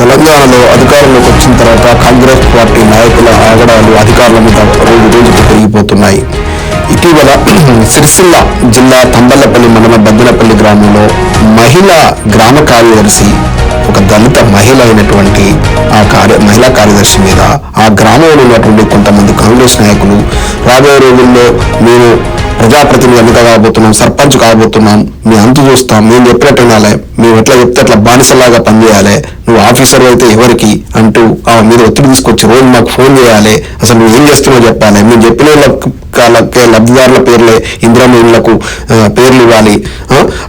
తెలంగాణలో అధికారంలోకి వచ్చిన తర్వాత కాంగ్రెస్ పార్టీ నాయకుల ఆగడాలు అధికారుల మీద రోజు రోజుకు పెరిగిపోతున్నాయి. ఇటీవల సిరిసిల్ల జిల్లా తంబల్లపల్లి మండలం బద్దనపల్లి గ్రామంలో మహిళా గ్రామ కార్యదర్శి ఒక దళిత మహిళ అయినటువంటి ఆ కార్య మహిళా కార్యదర్శి మీద ఆ గ్రామంలో ఉన్నటువంటి కొంతమంది కాంగ్రెస్ నాయకులు రాబోయే రోజుల్లో మేము ప్రజాప్రతినిధి ఎన్నిక కాబోతున్నాం సర్పంచ్ కాబోతున్నాం మీ అంతు చూస్తాం మేము చెప్పినట్టు వినాలి మేము ఎట్లా చెప్తే అట్లా బానిసలాగా పనిచేయాలి నువ్వు ఆఫీసర్ అయితే ఎవరికి అంటూ ఆమె మీద ఒత్తిడి తీసుకొచ్చి రోజు మాకు ఫోన్ చేయాలి. అసలు నువ్వు ఏం చేస్తున్నావు చెప్పాలి. మేము చెప్పిన లబ్ధిదారుల పేర్లే ఇందిరామ పేర్లు ఇవ్వాలి.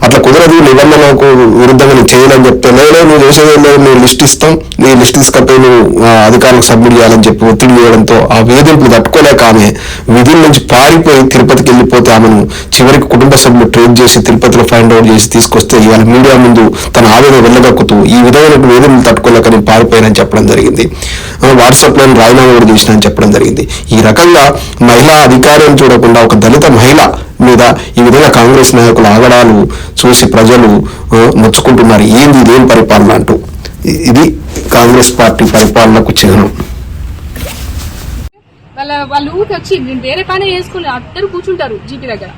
అట్లా కుదరదు. నిబంధనలకు విరుద్ధంగా నువ్వు చేయాలని చెప్తే లేదు నువ్వు చేసేది లేదు. నువ్వు లిస్ట్ ఇస్తాం. నీ లిస్ట్ తీసుకపోయి నువ్వు అధికారులకు సబ్మిట్ చేయాలని చెప్పి ఒత్తిడి చేయడంతో ఆ వేధింపులు తట్టుకోలేక ఆమె విధుల నుంచి పారిపోయి తిరుపతికి వెళ్ళిపోతే ఆమెను చివరికి కుటుంబ సభ్యులు ట్రేట్ చేసి తిరుపతిలో ఫైండ్ అవుట్ చేసి తీసుకొస్తే ఇవాళ మీడియా ముందు తన ఆవేదన వెళ్ళగక్కుతూ ఈ విధమైన వేదనలు తట్టుకోలేక నేను పారిపోయానని చెప్పడం జరిగింది. వాట్సాప్లో రాజీనామా కూడా అని చెప్పడం జరిగింది. ఈ రకంగా మహిళా అధికారం చూడకుండా ఒక దళిత మహిళ మీద ఈ విధంగా కాంగ్రెస్ నాయకుల ఆగడాలు చూసి ప్రజలు నొచ్చుకుంటున్నారు ఏంది ఇదేం? పరిపాలన అంటూ. ఇది కాంగ్రెస్ పార్టీ పరిపాలనకు చిహ్నం. వాళ్ళ వాళ్ళ ఊరికి వచ్చి నేను వేరే పని చేసుకుని అందరూ కూర్చుంటారు జీపీ దగ్గర.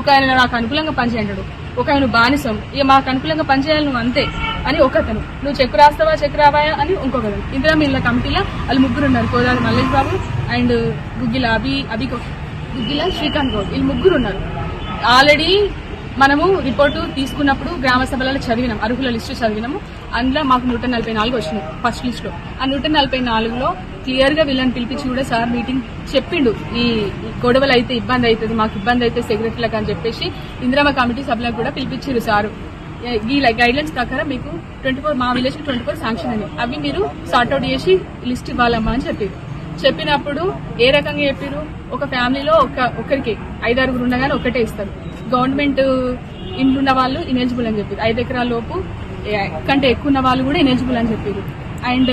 ఒక ఆయన నాకు అనుకూలంగా పనిచేయంటాడు. ఒక ఆయన బానిసం. ఇక మాకు అనుకూలంగా పనిచేయాలి నువ్వు అంతే. అని ఒకతను. నువ్వు చెక్ రాస్తావా చెక్ రావాయా? అని ఇంకొకరు ఇందిరా మిల్ల కమిటీలో వాళ్ళు ముగ్గురు ఉన్నారు. కోదారి మల్లేష్ బాబు అండ్ గుగ్గిల అభి అభి గుగ్గిల శ్రీకాంత్ గౌడ్. వీళ్ళు ముగ్గురు ఉన్నారు. ఆల్రెడీ మనము రిపోర్టు తీసుకున్నప్పుడు గ్రామ సభలలో చదివినాం. అర్హుల లిస్టు చదివినాము. అందులో మాకు నూట నలభై నాలుగు వచ్చినాయి ఫస్ట్ లిస్టులో. ఆ నూట నలభై నాలుగులో క్లియర్గా వీళ్ళని పిలిపించి కూడా సార్ మీటింగ్ చెప్పిండు. ఈ గొడవలు అయితే ఇబ్బంది అవుతుంది మాకు ఇబ్బంది అయితే సెక్రటరీలకు అని చెప్పేసి ఇందిరామ కమిటీ సభ్యులకు కూడా పిలిపించారు సారు. ఈ గైడ్ లైన్స్ ప్రకారం మీకు ట్వంటీ ఫోర్ మా విలేజ్ ట్వంటీ ఫోర్ శాంక్షన్ అని. అవి మీరు సార్ట్అవుట్ చేసి లిస్ట్ ఇవ్వాలమ్మా అని చెప్పారు. చెప్పినప్పుడు ఏ రకంగా చెప్పారు? ఒక ఫ్యామిలీలో ఒక ఒకరికి ఐదారుగురు ఉండగానే ఒక్కటే ఇస్తారు. గవర్నమెంట్ ఇంట్లో ఉన్న వాళ్ళు ఇనేజిబుల్ అని చెప్పారు. ఐదు ఎకరాల లోపు కంటే ఎక్కువ ఉన్న వాళ్ళు కూడా ఇనేజిబుల్ అని చెప్పారు. అండ్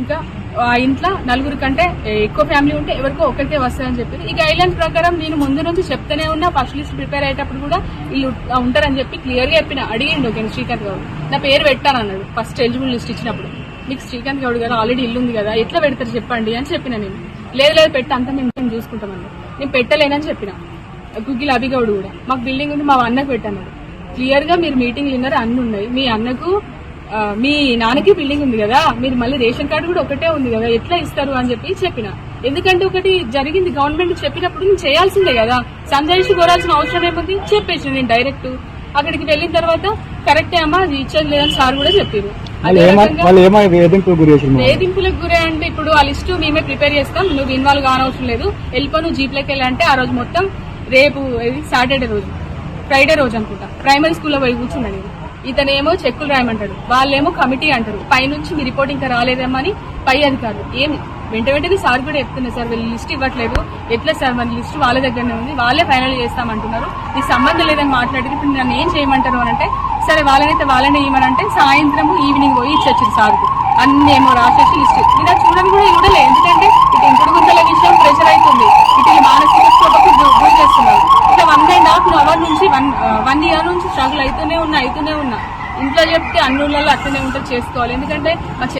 ఇంకా ఆ ఇంట్లో నలుగురు కంటే ఎక్కువ ఫ్యామిలీ ఉంటే ఎవరికో ఒకరికే వస్తాయని చెప్పారు ఈ గైడ్ లైన్ ప్రకారం నేను ముందు నుంచి చెప్తూనే ఉన్నా ఫస్ట్ లిస్ట్ ప్రిపేర్ అయ్యేటప్పుడు కూడా వీళ్ళు ఉంటారని చెప్పి క్లియర్గా చెప్పిన. అడిగిండు ఓకే శ్రీకాంత్ గౌడ్. నా పేరు పెట్టాను అన్నాడు ఫస్ట్ ఎలిజిబుల్ లిస్ట్ ఇచ్చినప్పుడు. మీకు శ్రీకాంత్ గౌడ్ గారు ఆల్రెడీ ఇల్లు ఉంది కదా ఎట్లా పెడతారు చెప్పండి అని చెప్పిన నేను. లేదు లేదు పెట్టి అంతా మేము మేము చూసుకుంటామని నేను పెట్టలేనని చెప్పిన. గుగ్గిల అభిగౌడ్ కూడా. మాకు బిల్డింగ్ ఉంది మా అన్నకు పెట్టాను. క్లియర్గా మీరు మీటింగ్లు విన్నారు అన్ని ఉన్నాయి మీ అన్నకు మీ నాన్నకి బిల్డింగ్ ఉంది కదా మీరు మళ్ళీ రేషన్ కార్డు కూడా ఒకటే ఉంది కదా ఎట్లా ఇస్తారు అని చెప్పి చెప్పిన. ఎందుకంటే ఒకటి జరిగింది గవర్నమెంట్ చెప్పినప్పుడు నేను చేయాల్సిందే కదా. సంజాయిషి కోరాల్సిన అవసరం ఏముంది? చెప్పేసి నేను డైరెక్ట్ అక్కడికి వెళ్ళిన తర్వాత కరెక్టే అమ్మా అది ఇచ్చేది లేదని సార్ కూడా చెప్పారు. వేధింపులకు గురే అంటే ఇప్పుడు ఆ లిస్టు మేమే ప్రిపేర్ చేస్తాం నువ్వు ఇన్వాల్వ్ కానవసరం లేదు. వెళ్ళిపో నువ్వు జీప్లోకి వెళ్ళాలంటే ఆ రోజు మొత్తం రేపు సాటర్డే రోజు. ఫ్రైడే రోజు అనుకుంటా. ప్రైమరీ స్కూల్లో పోయి కూర్చున్నాను నేను. ఇతనేమో చెక్కులు రాయమంటాడు వాళ్ళేమో కమిటీ అంటారు. పైనుంచి మీ రిపోర్ట్ ఇంకా రాలేదేమో అని పై అధికారులు. ఏం వెంట వెంటనే సార్ కూడా చెప్తున్నారు సార్ వీళ్ళు లిస్ట్ ఇవ్వట్లేదు. ఎట్లా సార్? మన లిస్ట్ వాళ్ళ దగ్గరనే ఉంది. వాళ్ళే ఫైనల్ చేస్తామంటున్నారు. ఈ సంబంధం లేదని మాట్లాడితే ఇప్పుడు నన్ను ఏం చేయమంటారు? అని అంటే సరే వాళ్ళనైతే వాళ్ళనే ఇవ్వమంటే సాయంత్రం ఈవినింగ్ పోయి ఇచ్చొచ్చింది సార్కు. అన్ని ఏమో రాసేసి లిస్ట్ ఇలా అది చూడని కూడా చూడలే ఎందుకంటే నుంచి వన్ వన్ ఇయర్ నుంచి స్ట్రగుల్ అవుతూనే ఉన్నా అవుతూనే ఉన్నా. ఇంట్లో చెప్తే అన్ని అట్లనే ఉంటుంది చేసుకోవాలి. ఎందుకంటే మా